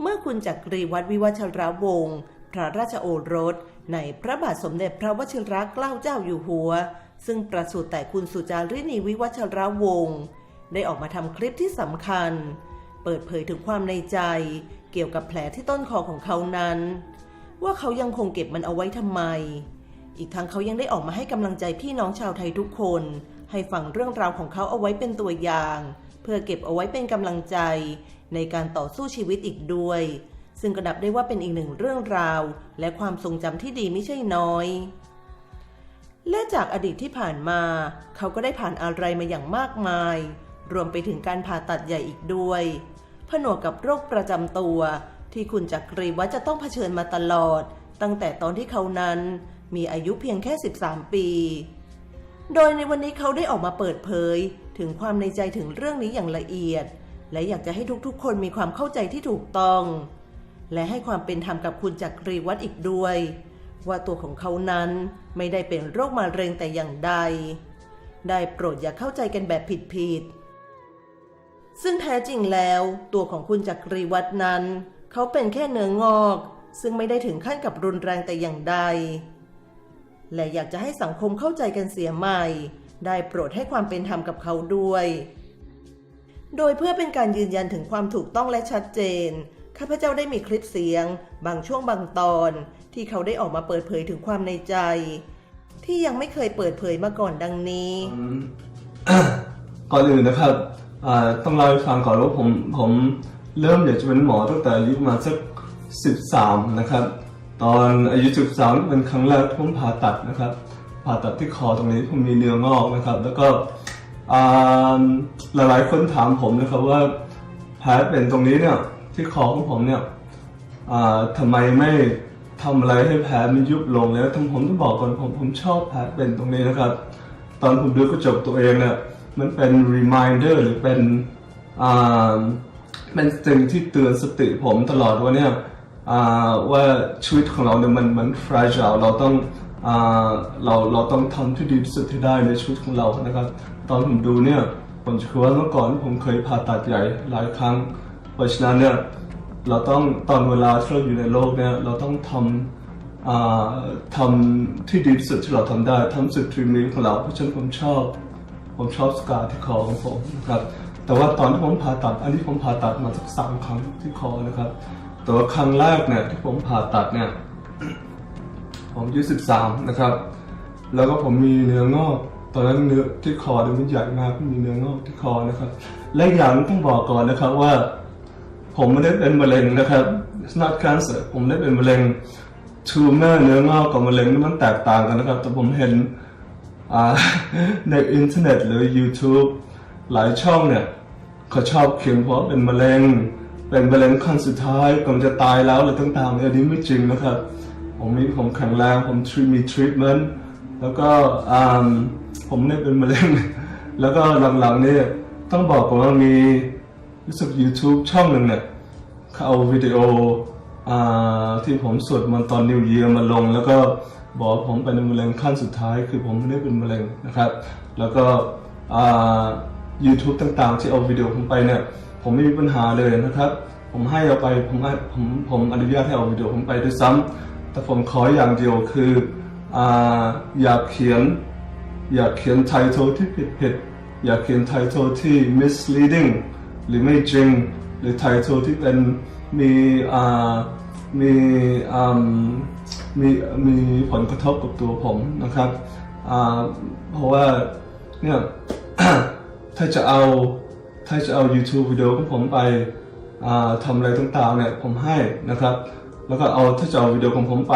เมื่อคุณจักรีวัดวิวัชรวงศ์พระราชโอรส ในพระบาทสมเด็จพระวชิรเกล้าเจ้าอยู่หัว ซึ่งประสูติแต่คุณสุจารินีวิวัชรวงศ์ได้ออกมาทำคลิปที่สำคัญ เปิดเผยถึงความในใจ เกี่ยวกับแผลที่ต้นคอของเขานั้น ว่าเขายังคงเก็บมันเอาไว้ทำไม อีกทั้งเขายังได้ออกมาให้กำลังใจพี่น้องชาวไทยทุกคน ให้ฟังเรื่องราวของเขาเอาไว้เป็นตัวอย่าง เพื่อเก็บเอาไว้เป็นกำลังใจ ในการต่อสู้ชีวิตอีกด้วย ซึ่งก็นับได้ว่าเป็นอีกหนึ่งเรื่องราว และความทรงจำที่ดีไม่ใช่น้อย และจากอดีตที่ผ่านมา เขาก็ได้ผ่านอะไรมาอย่างมากมาย รวมไปถึงการผ่าตัดใหญ่อีกด้วย ผนวกกับโรคประจำตัว ที่คุณจักรีวัฒน์จะต้องเผชิญมาตลอด ตั้งแต่ตอนที่เขานั้นมีอายุเพียงแค่ 13 ปี โดยในวันนี้เขาได้ออกมาเปิดเผย ถึงความในใจถึงเรื่องนี้อย่างละเอียด และอยากจะให้ทุกๆ คนมีความเข้าใจที่ถูกต้อง และให้ความเป็นธรรมกับคุณจักรีวัฒน์อีกด้วย ว่าตัวของเขานั้นไม่ได้เป็นโรคมะเร็งแต่อย่างใด ได้โปรดอย่าเข้าใจกันแบบผิดๆ ซึ่งแท้จริงแล้วตัวของคุณจักรีวัฒน์นั้น เขาเป็นแค่เนื้องอก ซึ่งไม่ได้ถึงขั้นกับรุนแรงแต่อย่างใด และอยากจะให้สังคมเข้าใจกันเสียใหม่ ได้โปรดให้ความเป็นธรรมกับเขาด้วย โดยเพื่อเป็นการยืนยันถึงความถูกต้องและชัดเจน ข้าพเจ้าได้มีคลิปเสียง บางช่วงบางตอน ที่เขาได้ออกมาเปิดเผยถึงความในใจ ที่ยังไม่เคยเปิดเผยมาก่อนดังนี้ ก่อนอื่นนะครับต้องเล่าให้ฟังก่อนว่าผมผมเริ่มอยากจะเป็นหมอตั้งแต่อายุประมาณสักสิบสามนะครับ ตอนอายุสิบสามเป็นครั้งแรกที่ผมผ่าตัดนะครับ ผ่าตัดที่คอตรงนี้ผมมีเนื้องอกนะครับ แล้วก็ หลายๆ คนถามผมนะครับว่าแผลเป็นตรงนี้เนี่ยที่คอของผมเนี่ยอ่าทำไมไม่ทำอะไรให้แผลมันยุบลงแล้วทั้งผมต้องบอกก่อนผมผมชอบแผลเป็นตรงนี้นะครับ ตอนผมดูกระจกตัวเองเนี่ยมันเป็น reminder หรือเป็นเป็นสิ่งที่เตือนสติผมตลอดว่าเนี่ยว่าชีวิตของเราเนี่ยมันมัน fragile เราต้องอเราเราต้องทำที่ดีที่สุดที่ได้ในชีวิตของเรานะครับ ตอนผมดูเนี่ยผมคือว่าเมื่อก่อนผมเคยผ่าตัดใหญ่หลายครั้ง เพราะฉะนั้นเนี่ยเราต้องตอนเวลาที่เราอยู่ในโลกเนี่ยเราต้องทำทำที่ดีที่สุดที่เราทำได้ทำสุดทรีมีของเราเพราะฉะนั้นผมชอบ ผมชอบสกาที่คอของผมนะครับแต่ว่าตอนที่ผมผ่าตัดอันนี้ผมผ่าตัดมาสักสามครั้งที่คอนะครับ แต่ว่าครั้งแรกเนี่ยที่ผมผ่าตัดเนี่ยผมอายุสิบสามนะครับ แล้วก็ผมมีเนื้องอก ตอนนั้นเนื้อที่คอเนี่ยมันใหญ่มากมีเนื้องอกที่คอนะครับ และอย่างต้องบอกก่อนนะครับว่า ผมไม่ได้เป็นมะเร็งนะครับ it's not cancer ผมไม่ได้เป็นมะเร็ง tumor เนื้องอกกับมะเร็งนี่มันแตกต่างกันนะครับ แต่ผมเห็นในอินเทอร์เน็ตหรือ YouTube หลายช่องเนี่ยเขาชอบเขียนเพราะเป็นมะเร็ง เป็นมะเร็งขั้นสุดท้ายกำลังจะตายแล้วอะไรต่างๆอันนี้ไม่จริงนะครับ ผมมีผมแข็งแรงผมมีทรีทเมนต์แล้วก็ ผมไม่ได้เป็นมะเร็ง แล้วก็หลังๆเนี่ยต้องบอกก่อนว่ามีรู้สึก YouTube ช่องหนึ่งเนี่ยเขาเอาวิดีโอที่ผมสวดมันตอนนิวเยียร์มาลง แล้วก็บอกผมเป็นมะเร็งขั้นสุดท้าย คือผมไม่ได้เป็นมะเร็งนะครับ แล้วก็ YouTube ต่างๆ ที่เอาวิดีโอผมไปเนี่ยผมไม่มีปัญหาเลยนะครับ ผมให้เอาไปผมให้ผมผมอนุญาตให้เอาวิดีโอผมไปด้วยซ้ำแต่ผมขออย่างเดียวคือออยากเขียน อย่าเขียนไททอลที่ผิดผิดๆอย่าเขียนไททอลที่ misleading หรือไม่จริง หรือไททอลที่เป็นมีอ่ามีอ่ามีมีผลกระทบกับตัวผมนะครับอ่าเพราะว่าเนี่ยถ้าจะเอาถ้าจะเอา YouTube วิดีโอของผมไปอ่าทำอะไรต่างๆเนี่ยผมให้นะครับ แล้วก็เอาถ้าจะเอาวิดีโอของผมไป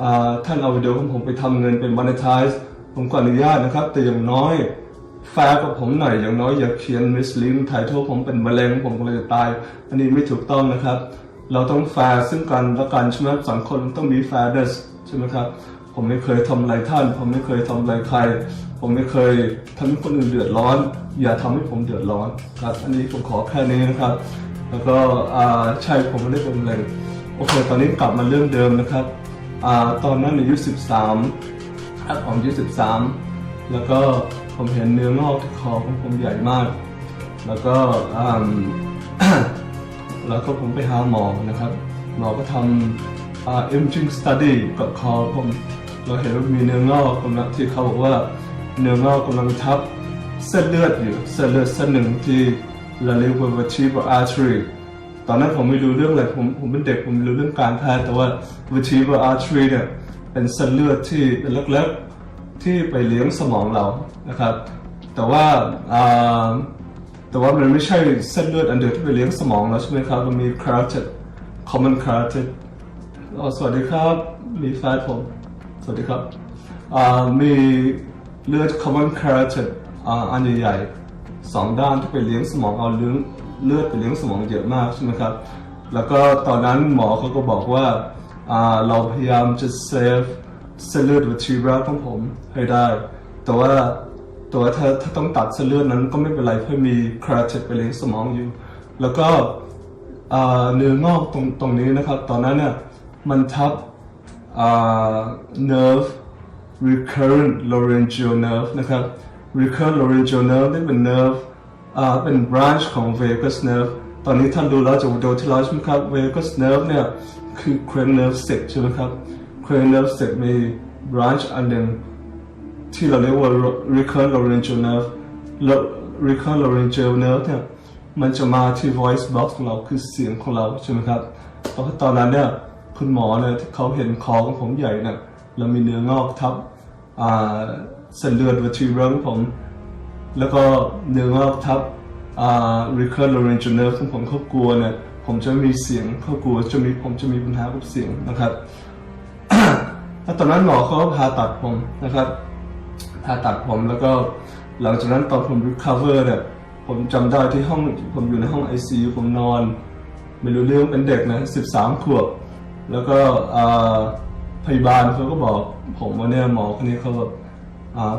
อ่าท่านเอาวิดีโอของผมไปทำเงินเป็น monetize ผมก็อนุญาตนะครับ แต่อย่างน้อยแฟร์กับผมหน่อยอย่างน้อยอย่าเขียน misleading title ผมเป็นมะเร็งผมก็เลยจะตาย อันนี้ไม่ถูกต้องนะครับ เราต้องแฟร์ซึ่งกันและกันใช่ไหมสังคมต้องมี fairness ใช่ไหมครับ ผมไม่เคยทำอะไรท่าน ผมไม่เคยทำอะไรใคร ผมไม่เคยทำให้คนอื่นเดือดร้อน อย่าทำให้ผมเดือดร้อนครับ อันนี้ผมขอแค่นี้นะครับ แล้วก็อ่าใช่ผมไม่ได้เป็นมะเร็งโอเค ตอนนี้กลับมาเรื่องเดิมนะครับอ่าตอนนั้นอายุ 13 ครับผมอายุ13แล้วก็ผมเห็นเนื้องอกที่คอของผมใหญ่มาก แล้วก็แล้วก็ผมไปหาหมอนะครับ หมอก็ทำอ่า imaging study กับคอผมเราเห็นว่ามีเนื้องอกกำลังที่เขาบอกว่าเนื้องอกกำลังทับเส้นเลือดอยู่เส้นเลือดเส้นหนึ่งที่เราเรียกว่า vertebral artery ตอนนั้นผมไม่รู้เรื่องอะไรผมผมเป็นเด็กผมรู้เรื่องการแพทย์แต่ว่า vertebral artery เนี่ย เป็นเส้นเลือดที่เป็นเล็กๆที่ไปเลี้ยงสมองเรานะครับ แต่ว่าแต่ว่ามันไม่ใช่เส้นเลือดอันเดียวที่ไปเลี้ยงสมองเราใช่ไหมครับมันมี carotid common carotid สวัสดีครับมีแฟนผมสวัสดีครับมีเลือด common carotid อันใหญ่ๆสองด้านที่ไปเลี้ยงสมองเอาเลี้ยงเลือดไปเลี้ยงสมองเยอะมากใช่ไหมครับ แล้วก็ตอนนั้นหมอเขาก็บอกว่า เราพยายามจะ save เส้นเลือด vertebral ของผมให้ได้ แต่ว่าแต่ว่าถ้าถ้าต้องตัดเส้นเลือดนั้นก็ไม่เป็นไรเพราะมี carotid ไปเลี้ยงสมองอยู่ แล้วก็เนื้องอกตรงตรงนี้นะครับ ตอนนั้นเนี่ยมันทับ nerve recurrent laryngeal nerve นะครับ recurrent laryngeal nerve นี่เป็น nerve อ่าเป็น branch ของ vagus nerve ตอนนี้ท่านดูแล้วจากวิดีโอที่แล้วใช่ไหมครับ vagus nerve เนี่ยคือ cranial nerve 10ใช่ไหมครับ cranial nerve 10มี branch อันหนึ่งที่เราเรียกว่า recurrent laryngeal nerve แล้ว recurrent laryngeal nerve เนี่ยมันจะมาที่ voice box ของเราคือเสียงของเราใช่ไหมครับเพราะตอนนั้นเนี่ยคุณหมอเนี่ยที่เขาเห็นคอของผมใหญ่เนี่ยแล้วมีเนื้องอกทับเส้นเลือด vertebral ของผม แล้วก็เนื้องอกทับ recurrent laryngeal nerve ของผมเขากลัวเนี่ยผมจะมีเสียงเขากลัวจะมีผมจะมีปัญหากับเสียงนะครับแล้วตอนนั้นหมอเขาก็ผ่าตัดผมนะครับผ่าตัดผมแล้วก็หลังจากนั้นตอนผม recover เนี่ยผมจำได้ที่ห้องผมอยู่ในห้อง ICU ผมนอน ไม่รู้เรื่องเป็นเด็กนะ13ขวบ แล้วก็พยาบาลเขาก็บอกผมว่าเนี่ยหมอคนนี้เขาแบบ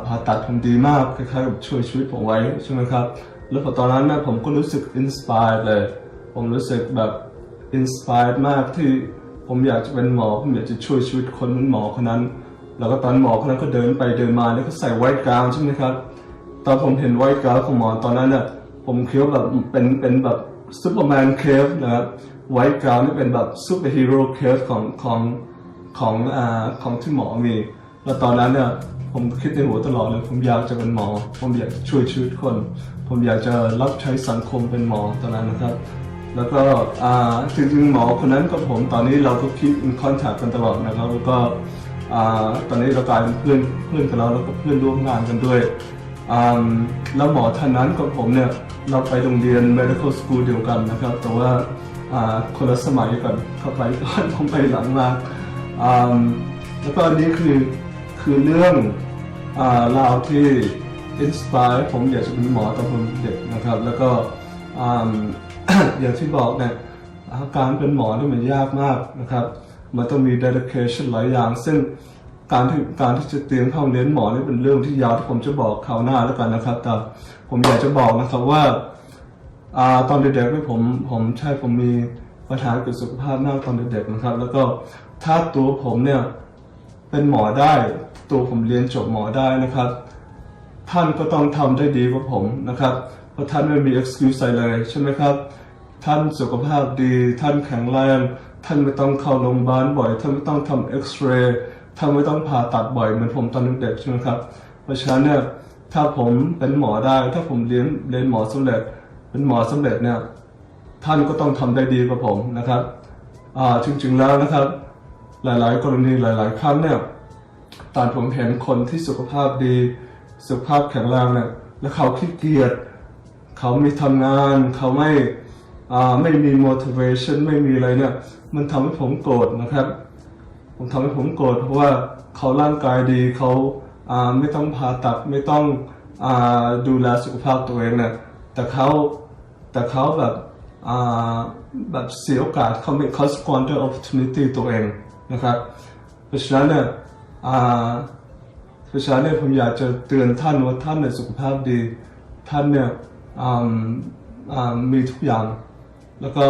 ผ่าตัดผมดีมากคล้ายๆกับช่วยชีวิตผมไว้ใช่ไหมครับ แล้วพอตอนนั้นนะผมก็รู้สึก inspired เลย ผมรู้สึกแบบ inspired มากที่ผมอยากจะเป็นหมอ ผมอยากจะช่วยชีวิตคนเหมือนหมอคนนั้น แล้วก็ตอนหมอคนนั้นก็เดินไปเดินมาแล้วก็ใส่ไวท์กาวใช่ไหมครับ ตอนผมเห็นไวท์กาวของหมอตอนนั้นน่ะผมคิดว่าแบบเป็นเป็นแบบซูเปอร์แมนเคฟนะครับไวท์กาวนี่เป็นแบบซูเปอร์ฮีโร่เคฟของของของอ่าของที่หมอมี แล้วตอนนั้นเนี่ย ผมคิดในหัวตลอดเลย ผมอยากจะเป็นหมอ ผมอยากช่วยชีวิตคน ผมอยากจะรับใช้สังคมเป็นหมอตอนนั้นนะครับ แล้วก็จริงๆหมอคนนั้นกับผมตอนนี้เราก็คิดอินคอนแทคกันตลอดนะครับแล้วก็ตอนนี้เรากลายเป็นเพื่อนเพื่อนกันแล้วแล้วก็เพื่อนร่วมงานกันด้วยแล้วหมอท่านนั้นกับผมเนี่ยเราไปโรงเรียน medical school เดียวกันนะครับ แต่ว่าคนละสมัยกันเขาไปก่อนผมไปหลังมาอ่าแล้วก็อันนี้คือ คือเรื่องราวที่อินสปายผมอยากจะเป็นหมอตอนผมเด็กนะครับ แล้วก็อย่างที่บอกเนี่ยการเป็นหมอนี่มันยากมากนะครับ มันต้องมี dedication หลายอย่าง ซึ่งการที่การที่จะเตรียมเข้าเรียนหมอนี่เป็นเรื่องที่ยาวที่ผมจะบอกคราวหน้าแล้วกันนะครับ แต่ผมอยากจะบอกนะครับว่าอาตอนเด็กๆเนี่ยผมผมใช่ผมมีปัญหาเกี่ยวกับสุขภาพมากตอนเด็กๆนะครับ แล้วก็ถ้าตัวผมเนี่ยเป็นหมอได้ ตัวผมเรียนจบหมอได้นะครับ ท่านก็ต้องทำได้ดีกว่าผมนะครับ เพราะท่านไม่มี excuse อะไรเลยใช่ไหมครับ ท่านสุขภาพดี ท่านแข็งแรง ท่านไม่ต้องเข้าโรงพยาบาลบ่อย ท่านไม่ต้องทำเอ็กซเรย์ ท่านไม่ต้องผ่าตัดบ่อยเหมือนผมตอนเด็กๆใช่ไหมครับ เพราะฉะนั้นเนี่ยถ้าผมเป็นหมอได้ ถ้าผมเรียนเรียนหมอสำเร็จ เป็นหมอสำเร็จเนี่ย ท่านก็ต้องทำได้ดีกว่าผมนะครับ อ่าจริงๆแล้วนะครับ หลายๆ กรณีหลาย ๆ ครั้งเนี่ย ตอนผมเห็นคนที่สุขภาพดี สุขภาพแข็งแรงเนี่ยแล้วเขาขี้เกียจเขาไม่ทำงาน เขาไม่ไม่มี motivation ไม่มีอะไรเนี่ย มันทำให้ผมโกรธนะครับ ผมทำให้ผมโกรธเพราะว่าเขาร่างกายดีเขาไม่ต้องผ่าตัดไม่ต้องอดูแลสุขภาพตัวเองเนี่ยแต่เขาแต่เขาแบบแบบเสียโอกาสเขาไม่เขา squander opportunity ตัวเองนะครับ เพราะฉะนั้นเนี่ย อาเพราะฉะนั้นเนี่ยผมอยากจะเตือนท่านว่าท่านเนี่ยสุขภาพดี ท่านเนี่ยมีทุกอย่าง แล้วก็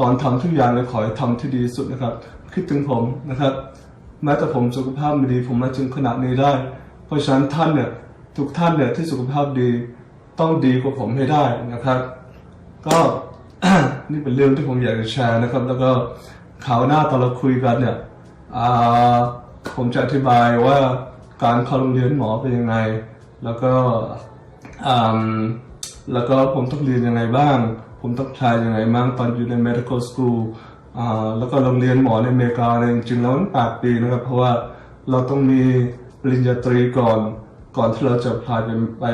ตอนทำทุกอย่างเนี่ยขอให้ทำที่ดีสุดนะครับ คิดถึงผมนะครับ แม้แต่ผมสุขภาพไม่ดีผมมาถึงขนาดนี้ได้ เพราะฉะนั้นท่านเนี่ยทุกท่านเนี่ยที่สุขภาพดีต้องดีกว่าผมให้ได้นะครับ ก็นี่เป็นเรื่องที่ผมอยากจะแชร์นะครับ แล้วก็ข่าวหน้าตอนเราคุยกันเนี่ยอ่า ผมจะอธิบายว่าการเข้าโรงเรียนหมอเป็นยังไง แล้วก็แล้วก็ผมต้องเรียนยังไงบ้าง ผมต้องทายยังไงบ้างตอนอยู่ใน medical school แล้วก็โรงเรียนหมอในอเมริกาเนี่ยจริงๆแล้วมันแปดปีนะครับ เพราะว่าเราต้องมีปริญญาตรีก่อน ก่อนที่เราจะพาไปไป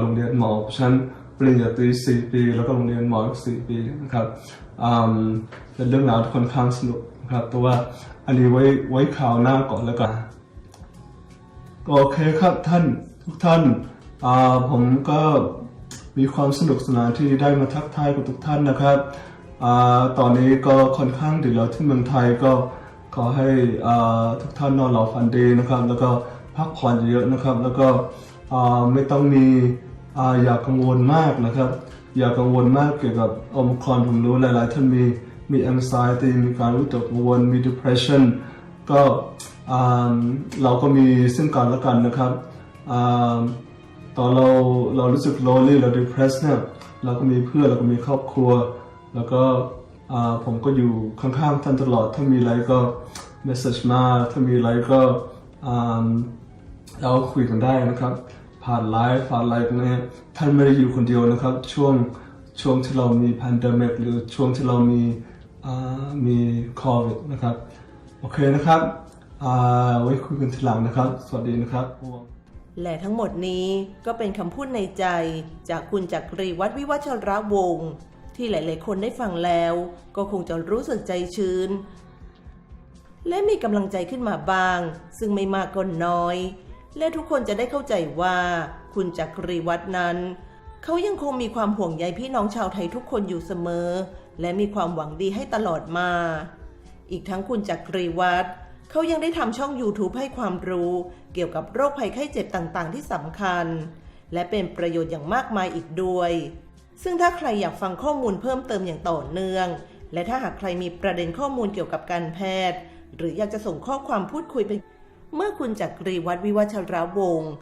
โรงเรียนหมอเพราะฉะนั้นปริญญาตรีสี่ปี แล้วก็โรงเรียนหมออีกสี่ปีนะครับเป็นเรื่องราวที่ค่อนข้างสนุกนะครับแต่ว่า อันนี้ไว้ไว้ข่าวหน้าก่อนแล้วกันโอเคครับท่านทุกท่านผมก็มีความสนุกสนานที่ได้มาทักทายกับทุกท่านนะครับอตอนนี้ก็ค่อนข้างดึกแล้วที่เมืองไทยก็ขอให้ทุกท่านนอนหลับฝันดีนะครับ แล้วก็พักผ่อนเยอะๆนะครับ แล้วก็ไม่ต้องมีออย่ากังวลมากนะครับ อย่ากังวลมากเกี่ยวกับโอมครอนผมรู้หลาย ๆ ท่านมี มี anxiety มีการรู้ตกกังวลมี depression ก็เราก็มีซึ่งกันและกันนะครับอตอนเราเรารู้สึก lonely เรา depressed เนี่ยเราก็มีเพื่อนเราก็มีครอบครัว แล้วก็ผมก็อยู่ข้างๆท่านตลอด ถ้ามีอะไรก็ message มา ถ้ามีอะไรก็เราคุยกันได้นะครับ ผ่านไลฟ์ผ่านไรพวกนี้ท่านไม่ได้อยู่คนเดียวนะครับ ช่วงช่วงที่เรามี pandemic หรือช่วงที่เรามี มีโควิดนะครับ โอเคนะครับอ่าไว้คุยกันทีหลังนะครับ สวัสดีนะครับ และทั้งหมดนี้ก็เป็นคำพูดในใจจากคุณจักรีวัฒวิวัชรวงศ์ที่หลาย ๆ คนได้ฟังแล้ว ก็คงจะรู้สึกใจชื้น และมีกำลังใจขึ้นมาบ้าง ซึ่งไม่มากก็น้อย และทุกคนจะได้เข้าใจว่า คุณจักรีวัฒนั้น เขายังคงมีความห่วงใยพี่น้องชาวไทยทุกคนอยู่เสมอ และมีความหวังดีให้ตลอดมา อีกทั้งคุณจักรีวัฒน์เขายังได้ทำช่อง YouTube ให้ความรู้เกี่ยวกับโรคภัยไข้เจ็บต่างๆ ที่สำคัญ และเป็นประโยชน์อย่างมากมายอีกด้วย ซึ่งถ้าใครอยากฟังข้อมูลเพิ่มเติมอย่างต่อเนื่อง และถ้าหากใครมีประเด็นข้อมูลเกี่ยวกับการแพทย์ หรืออยากจะส่งข้อความพูดคุยไป เมื่อคุณจักรีวัฒน์วิวัชรวงศ์